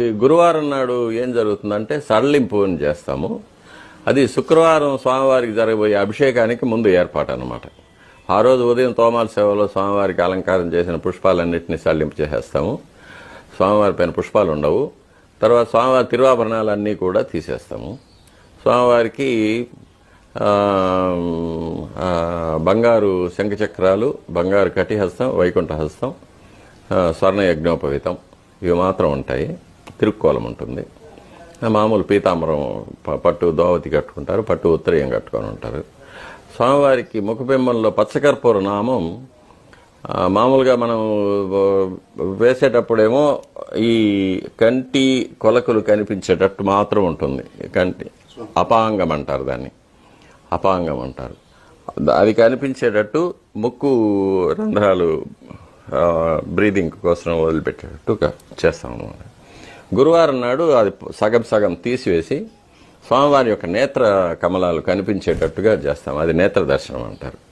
గురువారం నాడు ఏం జరుగుతుందంటే సడలింపు అని చేస్తాము. అది శుక్రవారం స్వామివారికి జరగబోయే అభిషేకానికి ముందు ఏర్పాటు అనమాట ఆ రోజు ఉదయం తోమాల సేవలో స్వామివారికి అలంకారం చేసిన పుష్పాలన్నింటినీ సడలింపు చేసేస్తాము. స్వామివారి పైన పుష్పాలు ఉండవు. తర్వాత స్వామివారి తిరువాభరణాలన్నీ కూడా తీసేస్తాము. స్వామివారికి బంగారు శంఖచక్రాలు బంగారు కటిహస్తం వైకుంఠహస్తం స్వర్ణ యజ్ఞోపవితం ఇవి మాత్రం ఉంటాయి. తిరుక్కోలం ఉంటుంది. మామూలు పీతాంబరం పట్టు దోవతి కట్టుకుంటారు పట్టు ఉత్తరీయం కట్టుకొని ఉంటారు. స్వామివారికి ముఖబింబంలో పచ్చకర్పూర నామం మామూలుగా మనం వేసేటప్పుడేమో ఈ కంటి కొలకలు కనిపించేటట్టు మాత్రం ఉంటుంది. కంటి అపాంగం అంటారు దాన్ని. అపాంగం అంటారు. అది కనిపించేటట్టు ముక్కు రంధ్రాలు బ్రీదింగ్ కోసం వదిలిపెట్టేటట్టు చేస్తాము చేస్తాం అన్నమాట గురువారం నాడు అది సగం సగం తీసివేసి స్వామివారి యొక్క నేత్ర కమలాలు కనిపించేటట్టుగా చేస్తాం. అది నేత్ర దర్శనం అంటారు.